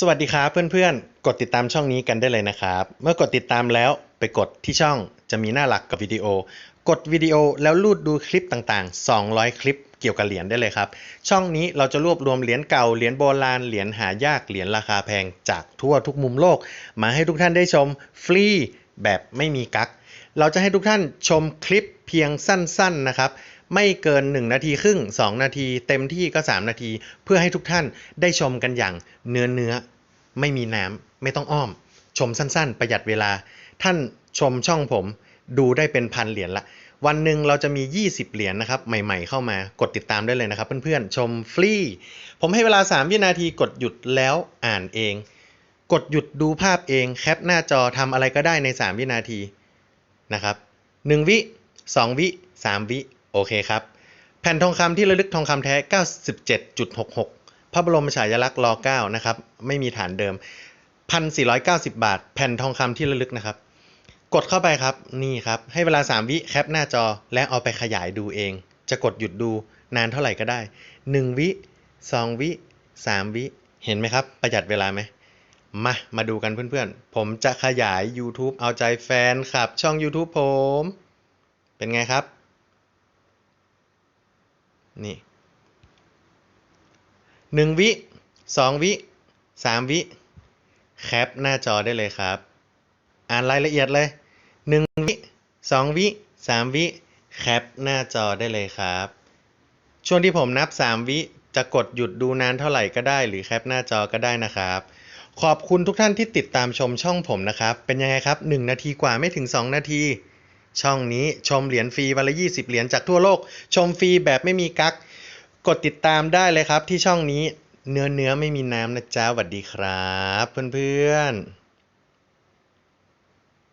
สวัสดีครับเพื่อนๆ กดติดตามช่องนี้กันได้เลยนะครับ เมื่อกดติดตามแล้วไปกดที่ช่องจะมีหน้าหลักกับวิดีโอ กดวิดีโอแล้วลูดดูคลิปต่างๆ 200 คลิปเกี่ยวกับเหรียญได้เลยครับ ช่องนี้เราจะรวบรวมเหรียญเก่า เหรียญโบราณ เหรียญหายาก เหรียญราคาแพงจากทั่วทุกมุมโลก มาให้ทุกท่านได้ชมฟรี แบบไม่มีกักเราจะให้ทุกท่านชมคลิปเพียงสั้นๆนะครับ ไม่เกิน 1 นาทีครึ่ง 2 นาที เต็มที่ก็ 3 นาที เพื่อให้ทุกท่านได้ชมกันอย่างเนื้อเนื้อไม่มีน้ำไม่ต้องอ้อม ชมสั้นๆ ประหยัดเวลา ท่านชมช่องผมดูได้เป็นพันเหรียญละ วันหนึ่งเราจะมี 20 เหรียญนะครับ ใหม่ๆเข้ามากดติดตามได้เลยนะครับ เพื่อนๆ ชมฟรี ผมให้เวลา 3 วินาทีกดหยุดแล้วอ่านเอง กดหยุดดูภาพเองแคปหน้าจอทำอะไรก็ได้ใน 3 วินาทีนะครับ1วิ 2 วิ 3 วิ โอเคครับ แผ่นทองคำที่ระลึกทองคำแท้ 97.66 พระบรมฉายาลักษณ์ร9นะครับ ไม่มีฐานเดิม 1,490 บาท แผ่นทองคำที่ระลึกนะครับ กดเข้าไปครับ นี่ครับ ให้เวลา 3 วิแคปหน้าจอและเอาไปขยายดูเอง จะกดหยุดดูนานเท่าไหร่ก็ได้ 1 วิ 2 วิ 3 วิ เห็นไหมครับ ประหยัดเวลาไหม มา มาดูกันเพื่อนๆ ผมจะขยาย YouTube เอาใจแฟนครับช่อง YouTube ผม เป็นไงครับ นี่หนึ่งวิสองวิสามวิ แคปหน้าจอได้เลยครับ อ่านรายละเอียดเลยหนึ่งวิสองวิสามวิ แคปหน้าจอได้เลยครับ ช่วงที่ผมนับ 3 วิ จะกดหยุดดูนานเท่าไหร่ก็ได้ หรือแคปหน้าจอก็ได้นะครับ ขอบคุณทุกท่านที่ติดตามชมช่องผมนะครับ เป็นยังไงครับ 1 นาทีกว่าไม่ถึง 2 นาที ช่องนี้ชมเหรียญฟรีวันละ20 เหรียญจากทั่วโลก ชมฟรีแบบไม่มีกั๊กกดติดตามได้เลยครับที่ช่องนี้เนื้อเนื้อไม่มีน้ำนะจ๊ะสวัสดีครับ เพื่อนๆ